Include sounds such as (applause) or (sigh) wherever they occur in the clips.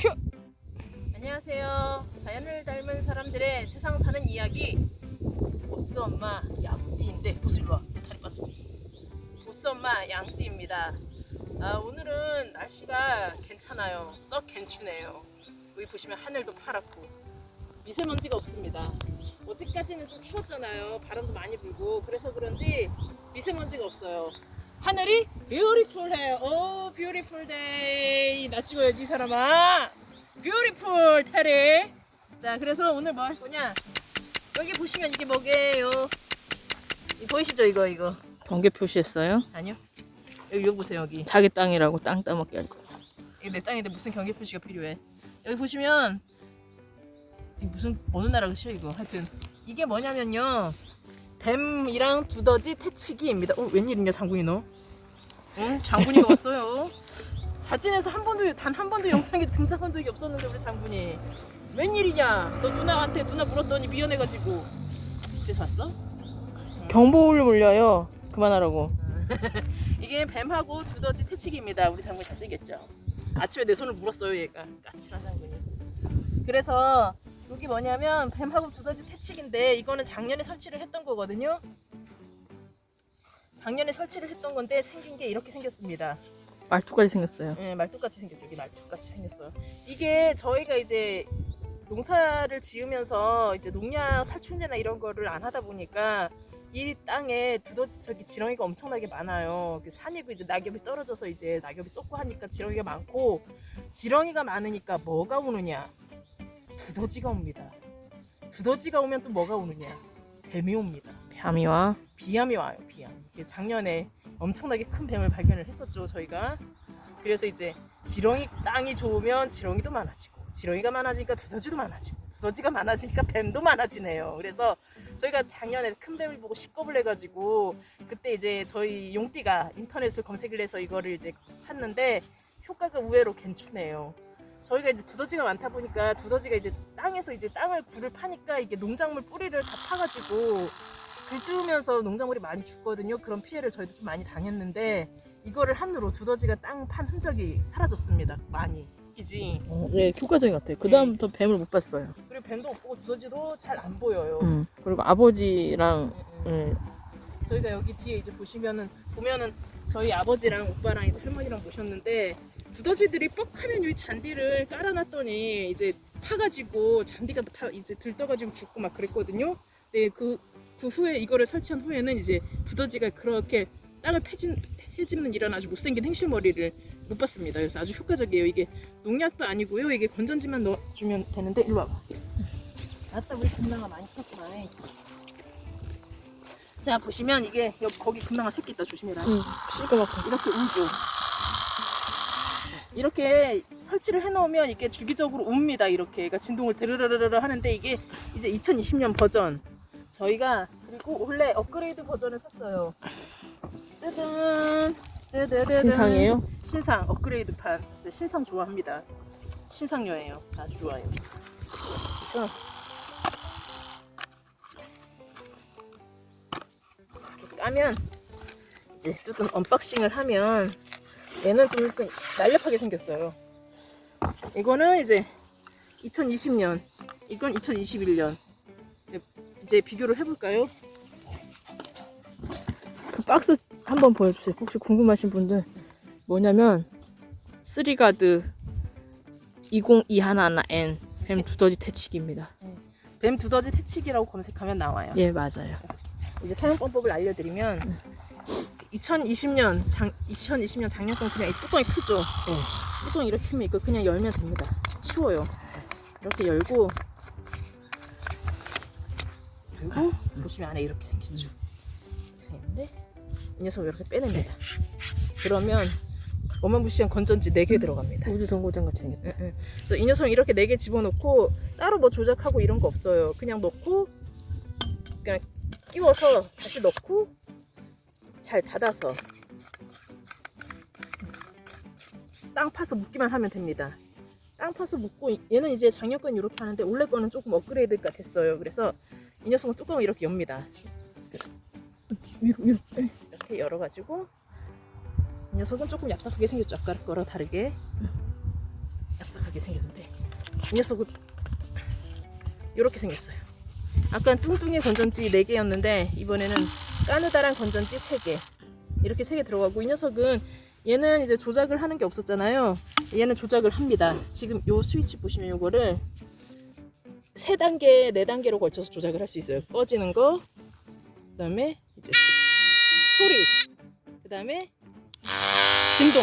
슈! 안녕하세요. 자연을 닮은 사람들의 세상 사는 이야기. 보스 엄마 양띠인데 보스 일로 와. 다리 빠졌지. 보스 엄마 양띠입니다. 아, 오늘은 날씨가 괜찮아요. 썩 괜찮네요. 여기 보시면 하늘도 파랗고 미세먼지가 없습니다. 어제까지는 좀 추웠잖아요. 바람도 많이 불고 그래서 그런지 미세먼지가 없어요. 하늘이 뷰티풀해요. 오, 뷰티풀 데이. 나 찍어야지 이 사람아. 뷰티풀 테리. 자, 그래서 오늘 뭐 할 거냐? 여기 보시면 이게 뭐게요? 이 보이시죠 이거 이거? 경계 표시했어요? 아니요. 여기 여기 보세요 여기. 자기 땅이라고 땅 따먹게 할 거야. 이게 내 땅인데 무슨 경계 표시가 필요해? 여기 보시면 이 무슨 어느 나라 글씨야 이거? 하여튼 이게 뭐냐면요. 뱀이랑 두더지 태치기입니다. 어 웬일이냐 장군이 너? 응 장군이가 왔어요. (laughs) 자진해서 한 번도 단 한 번도 영상에 등장한 적이 없었는데 우리 장군이 웬일이냐? 너 누나한테 누나 물었더니 미안해가지고 그래서 왔어? 경보를 물려요. 그만하라고. (laughs) 이게 뱀하고 두더지 태치기입니다. 우리 장군이 잘생겼죠? 아침에 내 손을 물었어요, 얘가. 까칠한 장군이. 그래서 여기 뭐냐면 뱀하고 두더지 태치기인데 이거는 작년에 설치를 했던 거거든요. 작년에 설치를 했던 건데 생긴 게 이렇게 생겼습니다. 말투까지 생겼어요. 예, 말뚝같이 생겼죠. 여기 말뚝같이 생겼어요. 이게 저희가 이제 농사를 지으면서 이제 농약 살충제나 이런 거를 안 하다 보니까 이 땅에 두더 저기 지렁이가 엄청나게 많아요. 그 산이고 이제 낙엽이 떨어져서 이제 낙엽이 쏟고 하니까 지렁이가 많고 지렁이가 많으니까 뭐가 오느냐? 두더지가 옵니다. 두더지가 오면 또 뭐가 오느냐? 뱀이 옵니다. 뱀이와 비암이 와요 비암 이게 작년에 엄청나게 큰 뱀을 발견을 했었죠 저희가 그래서 이제 지렁이 땅이 좋으면 지렁이도 많아지고 지렁이가 많아지니까 두더지도 많아지고 두더지가 많아지니까 뱀도 많아지네요 그래서 저희가 작년에 큰 뱀을 보고 식겁을 해가지고 그때 이제 저희 용띠가 인터넷을 검색을 해서 이거를 이제 샀는데 효과가 의외로 괜찮네요 저희가 이제 두더지가 많다 보니까 두더지가 이제 땅에서 이제 땅을 굴을 파니까 이게 농작물 뿌리를 다 파가지고 불 띄우면서 농작물이 많이 죽거든요. 그런 피해를 저희도 좀 많이 당했는데 이거를 한으로 두더지가 땅 판 흔적이 사라졌습니다. 많이. 이지. 어, 예, 효과적인 것 같아요. 그 다음부터 뱀을 못 봤어요. 그리고 뱀도 못 보고 두더지도 잘 안 보여요. 음. 그리고 아버지랑 음, 음. 예, 저희가 여기 뒤에 이제 보시면은 보면은 저희 아버지랑 오빠랑 이제 할머니랑 모셨는데 두더지들이 뻑 하면 이 잔디를 깔아놨더니 이제 파가지고 잔디가 다 이제 들떠가지고 죽고 막 그랬거든요. 근데 그, 그 후에 이거를 설치한 후에는 이제 두더지가 그렇게 땅을 패집, 패집는 이런 아주 못생긴 행실머리를 못 봤습니다. 그래서 아주 효과적이에요. 이게 농약도 아니고요. 이게 건전지만 넣어주면 되는데 일로 와봐. 아따 우리 금나가 많이 컸구나. 자 보시면 이게 여기 거기 금나가 새끼 있다 조심해라. 음, 시꺼멓고. 이렇게 울죠. 이렇게 설치를 해놓으면 이게 주기적으로 웁니다. 이렇게 그러니까 진동을 드르르르르 하는데 이게 이제 2020년 버전 저희가 그리고 원래 업그레이드 버전을 샀어요. 뜨든 뜨드드든 신상이에요? 신상 업그레이드판 저 신상 좋아합니다. 신상녀예요. 아주 좋아요. 이렇게 까면 이제 뚜껑 언박싱을 하면 얘는 좀 약간 날렵하게 생겼어요. 이거는 이제 2020년, 이건 2021년. 이제 비교를 해볼까요? 그 박스 한번 보여주세요. 혹시 궁금하신 분들 뭐냐면 쓰리가드 2021N 뱀 두더지 태치기입니다. 뱀 두더지 태치기라고 검색하면 나와요. 예, 맞아요. 이제 사용법을 알려드리면 2020년 장 2020년 작년 건 그냥 이 뚜껑이 크죠. 뚜껑 이렇게 크면 이거 그냥 열면 됩니다. 쉬워요. 이렇게 열고 그리고 보시면 안에 이렇게 생겼죠. 이렇게 생겼는데 이 녀석 이렇게 빼냅니다. 그러면 어마무시한 건전지 4개 들어갑니다. 우주 정거장 같이 생겼다. 응, 응. 그래서 이 녀석 이렇게 4개 집어넣고 따로 뭐 조작하고 이런 거 없어요. 그냥 넣고 그냥 끼워서 다시 넣고 잘 닫아서 땅 파서 묶기만 하면 됩니다. 땅 파서 묶고 얘는 이제 작년 건 이렇게 하는데 올해 거는 조금 업그레이드가 됐어요. 그래서 이 녀석은 뚜껑을 이렇게 엽니다. 위로 위로. 예. 이렇게 열어가지고 이 녀석은 조금 얍삭하게 생겼죠. 아까 거랑 다르게 얍삭하게 생겼는데 이 녀석은 이렇게 생겼어요. 아까 뚱뚱이 건전지 4개였는데 이번에는 까느다란 건전지 3개 이렇게 3개 들어가고 이 녀석은 얘는 이제 조작을 하는 게 없었잖아요. 얘는 조작을 합니다. 지금 요 스위치 보시면 요거를 세 단계, 네 단계로 걸쳐서 조작을 할 수 있어요. 꺼지는 거, 그 다음에 이제 소리, 그 다음에 진동,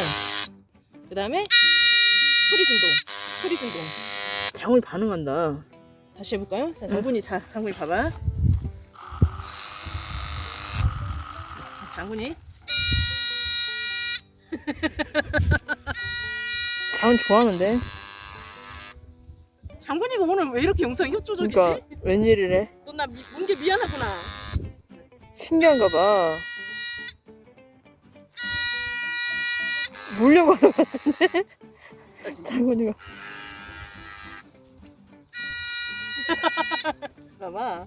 그 다음에 소리 진동, 소리 진동. 장훈이 반응한다. 다시 해볼까요? 자, 장군이 자, 장군이 봐봐. 장군이 (laughs) 장훈 좋아하는데. 장군이가 오늘 왜 이렇게 영상이 협조적이지? 그러니까 웬일이래? 너나 문게 미안하구나. 신기한가 봐. 물려고 하는 거 다시. 장훈이가. (laughs) 봐봐.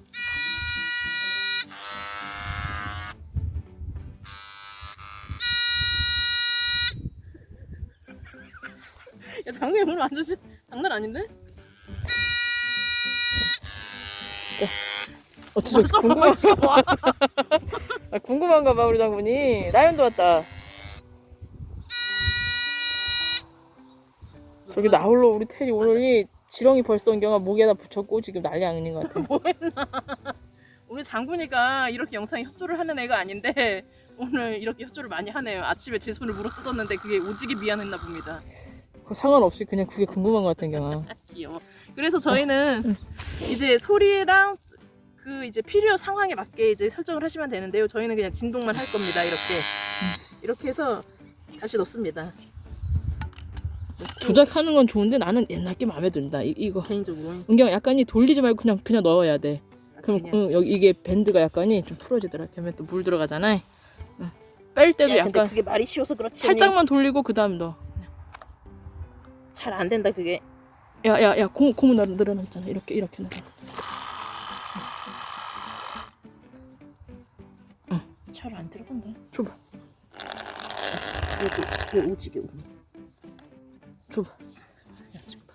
야 장군이 오늘 완전 시- 장난 아닌데? 어쩌죠? 궁금한, 와. (laughs) 아, 궁금한가 봐 우리 장군이. 라이언도 왔다. 저기 나 홀로 우리 테리 오늘이 지렁이 벌써 온경아 목에다 붙였고 지금 난리 아닌 것 같아. 오늘 장군이가 이렇게 영상에 협조를 하는 애가 아닌데 오늘 이렇게 협조를 많이 하네요. 아침에 제 손을 물어 뜯었는데 그게 오지게 미안했나 봅니다. 그거 상관없이 그냥 그게 궁금한 것 같은 경아. (laughs) 귀여워. 그래서 저희는 이제 소리랑 그 이제 필요 상황에 맞게 이제 설정을 하시면 되는데요. 저희는 그냥 진동만 할 겁니다. 이렇게 이렇게 해서 다시 넣습니다. 조작하는 건 좋은데 나는 옛날 게 마음에 든다. 이, 이거. 개인적으로 은경 약간이 돌리지 말고 그냥 그냥 넣어야 돼. 그럼 그냥. 응, 여기 이게 밴드가 약간이 좀 풀어지더라. 그러면 또 물 들어가잖아. 응. 뺄 때도 야, 근데 약간 그게 말이 쉬워서 그렇지. 살짝만 돌리고 그 다음 넣어. 잘 안 된다 그게. 야야야 고무 고무 나 늘어났잖아. 이렇게 이렇게 늘어. 잘 안 들어간다. 줘봐. 여기 왜 오지게 오니? 줘봐. 야, 지금 봐.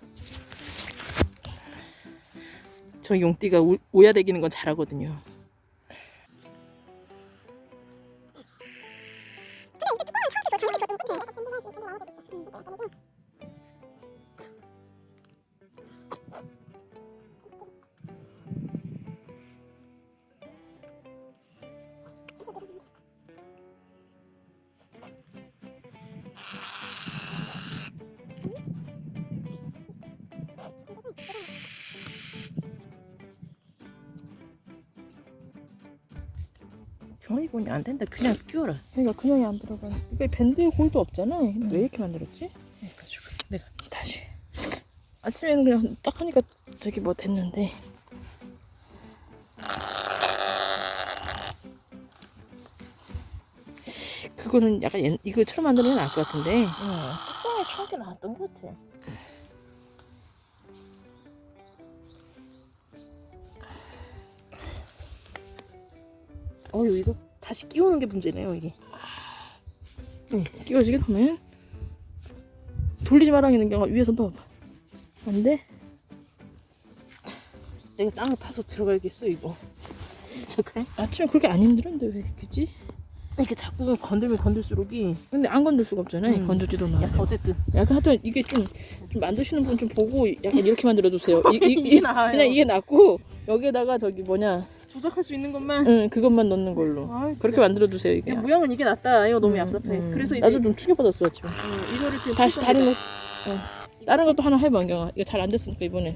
저 용띠가 오, 오야 되기는 건 잘하거든요. 보니 안 된다. 그냥 끼워라. 그러니까 그냥이 안 들어가. 이게 밴드 홀도 없잖아. 왜 이렇게 만들었지? 해가지고 내가 다시. 아침에는 그냥 딱 하니까 저기 뭐 됐는데. 그거는 약간 옛, 이거처럼 만들면 나을 것 같은데. 응, 뚜껑에 처음에 나왔던 것 같아. 어유 이거 다시 끼우는 게 문제네요 이게. 끼워지게 하면 돌리지 말라는 경우가 위에서 넣어봐. 안 돼? 내가 땅을 파서 들어가야겠어 이거. 잠깐. 아침에 그렇게 안 힘들었는데 왜 그지? 이렇게 자꾸 건들면 건들수록이. 근데 안 건들 수가 없잖아. 음. 건들지도 야 않아. 어쨌든 약간 하여튼 이게 좀, 좀 만드시는 분 좀 보고 약간 이렇게 만들어 주세요. 이, 이, (laughs) 이게 이. 그냥 이게 낫고 여기에다가 저기 뭐냐, 조작할 수 있는 것만. 응 그것만 넣는 걸로 아, 진짜. 그렇게 만들어 주세요 이게. 야, 모양은 이게 낫다. 이거 너무 음, 얍삽해. 음. 그래서 이제 나도 좀 충격받았어 지금. 어, 이거를 지금 다시 풀 다른 거. 어. 다른 것도 하나 해봐 안경아. 이거 잘 안 됐으니까 이번에.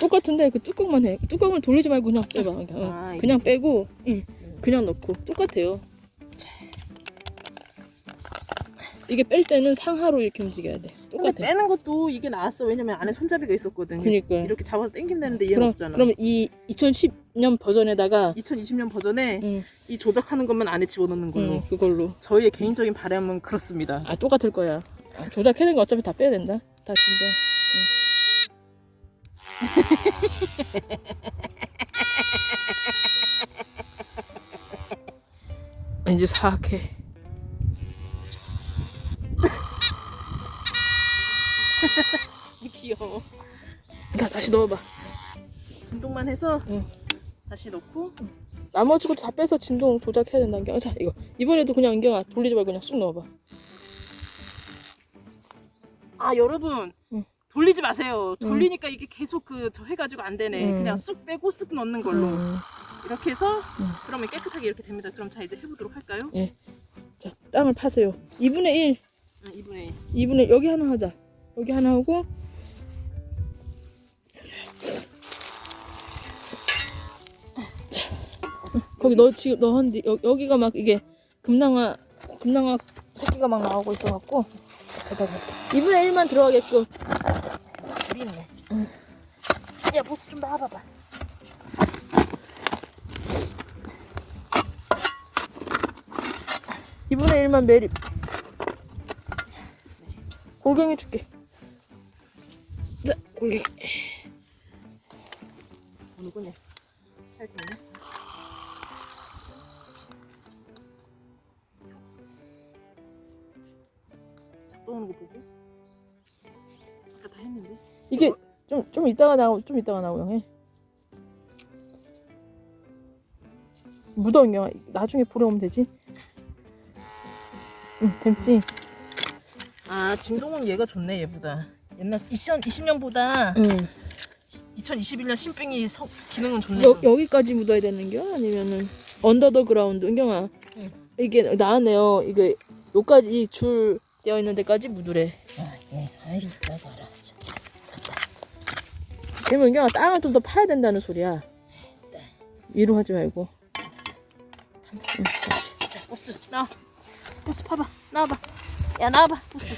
똑같은데 그 뚜껑만 해. 뚜껑을 돌리지 말고 그냥 빼봐. 그냥, 응. 아, 그냥 빼고, 응. 그냥 넣고 똑같아요. 이게 뺄 때는 상하로 이렇게 움직여야 돼. 근데 똑같아. 빼는 것도 이게 나았어. 왜냐면 안에 손잡이가 있었거든. 그니까. 이렇게 잡아서 당기면 되는데 얘는 그럼 없잖아. 그러면 이 2010년 버전에다가 2020년 버전에 응, 이 조작하는 것만 안에 집어넣는 걸로. 응, 그걸로. 저희의 개인적인 바람은 그렇습니다. 아 똑같을 거야. 아, 조작해낸 거 어차피 다 빼야 된다. 다시 (laughs) 왠지 사악해. (laughs) 귀여워. 자 다시 넣어봐. 진동만 해서 응. 다시 넣고 나머지 것도 다 빼서 진동 조작해야 된다 안경아. 자 이거 이번에도 그냥 안경아 돌리지 말고 그냥 쑥 넣어봐. 아 여러분 응. 돌리지 마세요. 응. 돌리니까 이게 계속 그 저 해가지고 안 되네. 응. 그냥 쑥 빼고 쑥 넣는 걸로 음. 이렇게 해서 그러면 깨끗하게 이렇게 됩니다. 그럼 자 이제 해보도록 할까요? 자 땅을 파세요. 2분의 1, 아, 이분의 2분의 여기 하나 하자. 여기 하나 하고. 자, 거기 너 지금 너한디 여기가 막 이게 금낭아 금낭아 새끼가 막 나오고 있어갖고. 2분의 1만 들어가게끔. 물이 있네. 야 보스 좀 나와봐봐. 이분의 1만 매립. 골갱이 줄게 자 골갱이 누구냐? 잘 됐네. 작동 오는 거 보고. 아까 다 했는데. 이게 좀 좀 이따가 나오 좀 이따가 나오요 해 묻어 인경아 나중에 보러 오면 되지 응 됐지 아 진동은 얘가 좋네 얘보다. 옛날 20년 20 년보다 응 2021년 신빙이 성, 기능은 좋네. 여, 여기까지 묻어야 되는 겨 아니면은 언더 더 그라운드 은경아 응. 이게 나왔네요 이게 요까지 줄 되어 있는 데까지 묻으래 아 예. 아이 나가라. 그러면 은경아 땅을 좀 더 파야 된다는 소리야 위로 하지 말고. 자 보스 나와. 보스 파봐. 나와봐. 야 나와봐. 보스.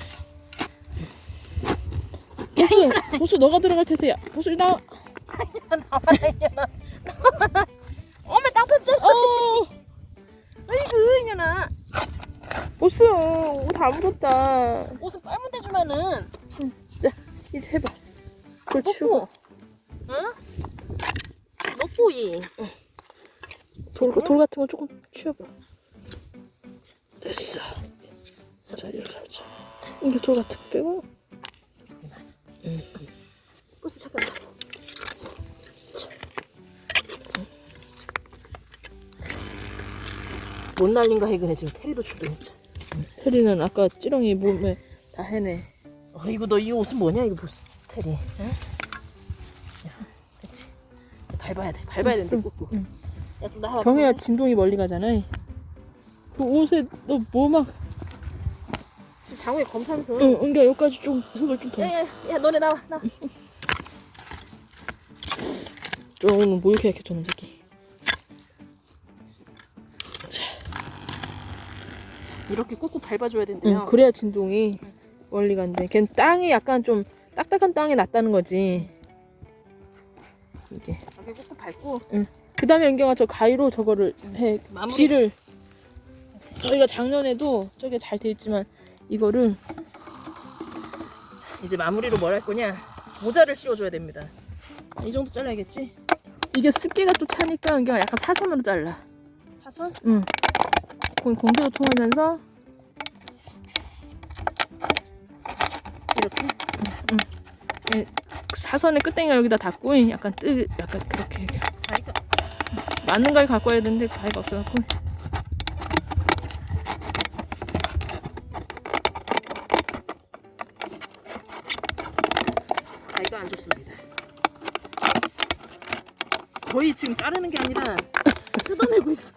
보스 보스 너가 들어갈 보스 나와 나와라 이년아. 나와라. 어머 땅 폈잖아. 어 아이고 이년아. 보스 옷다 묻었다 옷은 빨면 되지만은 이제 해봐 그걸 넣고. 치우고 응? 넣고 이. 돌, 돌 같은 거 조금 치워봐 됐어 자 이렇게 하자 이게 돌 같은 거 빼고 보스 잠깐. 못 날린가 해그네 지금 테리도 출동했지. 테리는 아까 찌렁이 몸에 다 해내 어 이거 너이 옷은 뭐냐 이거 보스 테리. 응? 야, 그렇지. 밟아야 돼. 밟아야 응, 꾹꾹. 응. 야좀 나와. 경혜야 진동이 멀리 가잖아 그 옷에 너 뭐막 지금 장우에 검사하면서. 응, 은기야 여기까지 좀 흙을 좀더. 야야야 야, 너네 나와 나. 저는 뭐 이렇게 이렇게 도는 새끼. 이렇게 꾹꾹 밟아줘야 된대요. 응, 그래야 진동이 멀리 간대 걔는 땅이 약간 좀 딱딱한 땅이 낫다는 거지. 이게. 이렇게 꾹꾹 밟고. 그 다음에 연경아 저 가위로 저거를 해. 마무리. 길을 저희가 작년에도 저게 잘 돼 있지만 이거를 이제 마무리로 뭘 할 거냐? 모자를 씌워줘야 됩니다. 이 정도 잘라야겠지? 이게 습기가 또 차니까 연경아 약간 사선으로 잘라 사선? 응 공- 공기도 통하면서 이렇게? 사선의 끝땡이가 여기다 닿고 약간 뜨 약간 그렇게 이렇게 가위가 맞는 가위 갖고 와야 되는데 가위가 없어갖고 가위가 안 좋습니다. 지금 자르는 게 아니라 (laughs) 뜯어내고 있어.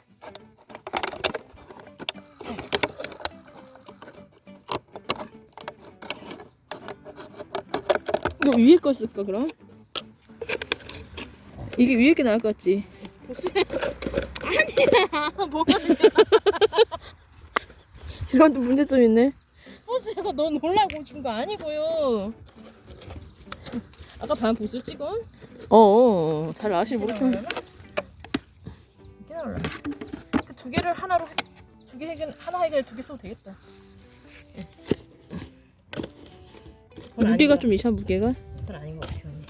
이거 위에 거 쓸까 그럼? 이게 위에 게 나을 것 같지? (laughs) 아니야 뭐가 (laughs) 이건 또 문제점 있네 보스가 너 놀라고 준 거 아니고요. 아까 반 보스 찍은? 어어 잘 아시 모르겠 이게 나올라. 그두 개를 하나로 했. 두개 해결 하나 해결 두개 써도 되겠다. 그건 무게가 좀 이상 무게가 것- 그건 아닌 것 같아 언니.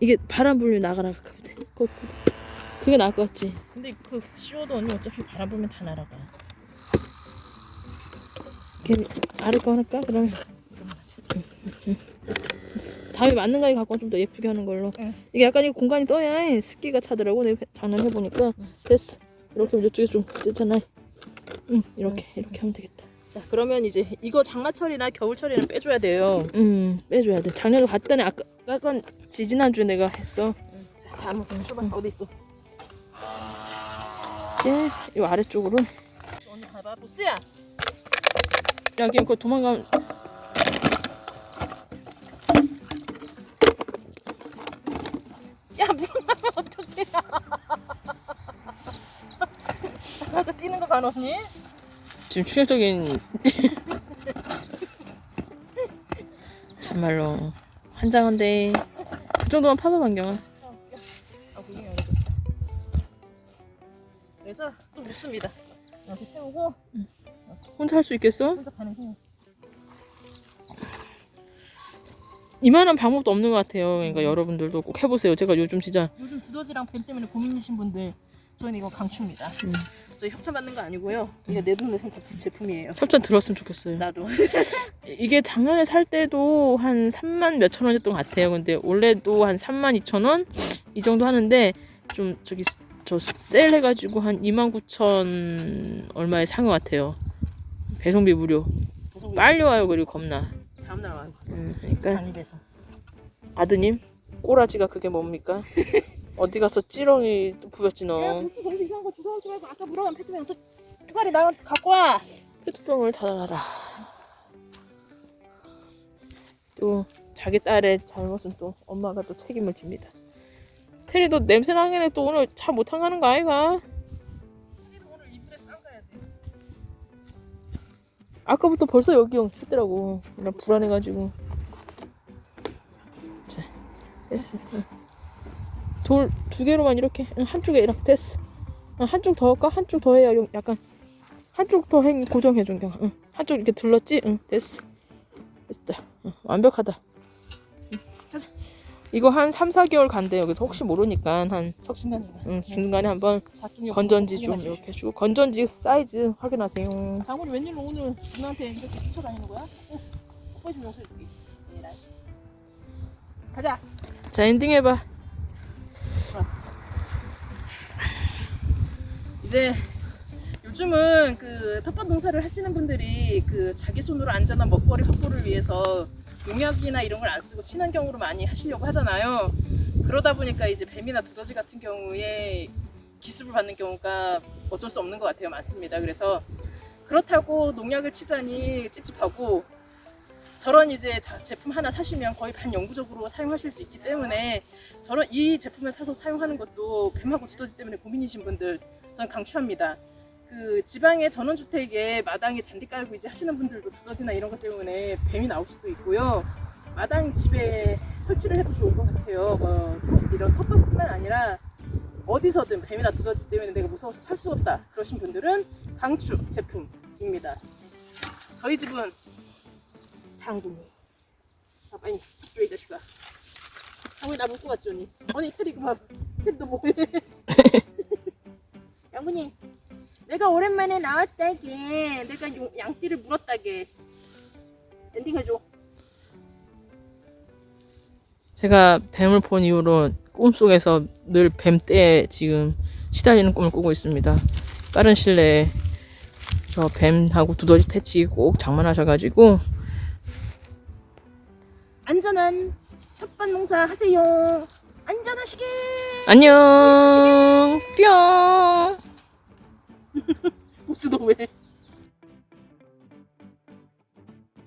이게 바람 불면 나가라 하면 돼 그거- 그게 나을 것 같지? 근데 그 씌워도 언니 어차피 바람 불면 다 날아가. 걔 아래 거 할까? 그러면 다음에 맞는 가위 갖고 좀 더 예쁘게 하는 걸로. 응. 이게 약간 이 공간이 떠야 습기가 차더라고. 내가 장난해 보니까 됐어. 이렇게 하면 이쪽에 좀 뜨잖아. 응, 이렇게 이렇게 하면 되겠다. 자 그러면 이제 이거 장마철이나 겨울철에는 빼줘야 돼요. 음, 빼줘야 돼. 작년에 봤더니 아까 약간 지지난 주에 내가 했어. 자 다음은 줘봐 어디 있어? 이제 이 아래쪽으로 언니 봐봐 보스야. 여기 그 도망가면 야 물어가면 어떡해? 나도 뛰는 거 봐 언니. 지금 충격적인 (laughs) 참말로 환장한데 그 정도만 파봐 반경아. 아 여기 그래서 또 묻습니다. 이렇게 세우고 혼자 할 수 있겠어? 혼자 가는 힘. 이만한 방법도 없는 것 같아요. 그러니까 여러분들도 꼭 해보세요. 제가 요즘 진짜 요즘 두더지랑 뱀 때문에 고민이신 분들 저는 이거 강추입니다. 음, 저 협찬 받는 거 아니고요. 이게 내산 제- 제품이에요. 협찬 들었으면 좋겠어요. 나도. (laughs) 이게 작년에 살 때도 한 3만 몇천 원이었던 것 같아요. 근데 올해도 한 3만 2천 원 이 정도 하는데 좀 저기 스- 저 세일 해가지고 한 2만 9천 얼마에 산 것 같아요. 배송비 무료. 계속 빨리 와요. 그리고 겁나. 다음날 와요. 음, 그러니까. 아드님 꼬라지가 그게 뭡니까? (laughs) 어디 가서 찌렁이 야 너. 무슨 거기서 이상한 거 주워오지 말고 아까 물어간 페트병 또 뚜가리 나 갖고 와. 페트병을 닫아라. 또 자기 딸의 잘못은 또 엄마가 또 책임을 집니다. 테리도 냄새 나게네 또 오늘 차 못한 가는 거 아이가? 오늘 이불에. 아까부터 벌써 여기 형 했더라고. 나 불안해가지고. 자, 됐어. 돌 두 개로만 이렇게 응, 한쪽에 이렇게 됐어. 응, 한쪽 더 할까? 한쪽 더 해야 용- 약간 한쪽 더 행, 고정해줘 그냥. 응. 한쪽 이렇게 둘렀지? 응, 됐어. 됐다. 응, 완벽하다. 응. 이거 한 3, 4개월 간대요. 그래서 혹시 모르니까 한 석, 중간인가? 응, 중간에 한번 사중력 건전지 좀 이렇게 해주고 건전지 사이즈 확인하세요. 장모님 웬일로 오늘 누나한테 이렇게 쫓아다니는 거야? 어, 오빠 좀 용서해 줄게. 에라이. 가자. 자 엔딩 해봐. 이제 요즘은 그 텃밭 농사를 하시는 분들이 그 자기 손으로 안전한 먹거리 확보를 위해서 농약이나 이런 걸 안 쓰고 친환경으로 많이 하시려고 하잖아요. 그러다 보니까 이제 뱀이나 두더지 같은 경우에 기습을 받는 경우가 어쩔 수 없는 것 같아요. 많습니다. 그래서 그렇다고 농약을 치자니 찝찝하고 저런 이제 자- 제품 하나 사시면 거의 반영구적으로 사용하실 수 있기 때문에 저런 이 제품을 사서 사용하는 것도 뱀하고 두더지 때문에 고민이신 분들 저는 강추합니다. 그 지방의 전원주택에 마당에 잔디 깔고 이제 하시는 분들도 두더지나 이런 것 때문에 뱀이 나올 수도 있고요. 마당 집에 설치를 해도 좋은 것 같아요. 뭐 이런 텃밭뿐만 아니라 어디서든 뱀이나 두더지 때문에 내가 무서워서 살수 없다 그러신 분들은 강추 제품입니다. 저희 집은 장군이. 아 빨리 줘이 자식아. 장군이 나 묶고 왔지 언니. 언니 테리 그만. 테리도 뭐해? (laughs) 양군이 내가 오랜만에 나왔다게. 내가 용- 양띠를 물었다게. 엔딩 해줘. 제가 뱀을 본 이후로 꿈속에서 늘 뱀떼에 지금 시달리는 꿈을 꾸고 있습니다. 빠른 시일 내에 저 뱀하고 두더지 퇴치 꼭 장만하셔가지고 안전한 텃밭 농사 하세요. 안전하시게. 안녕. 뿅 (laughs) 보스 너왜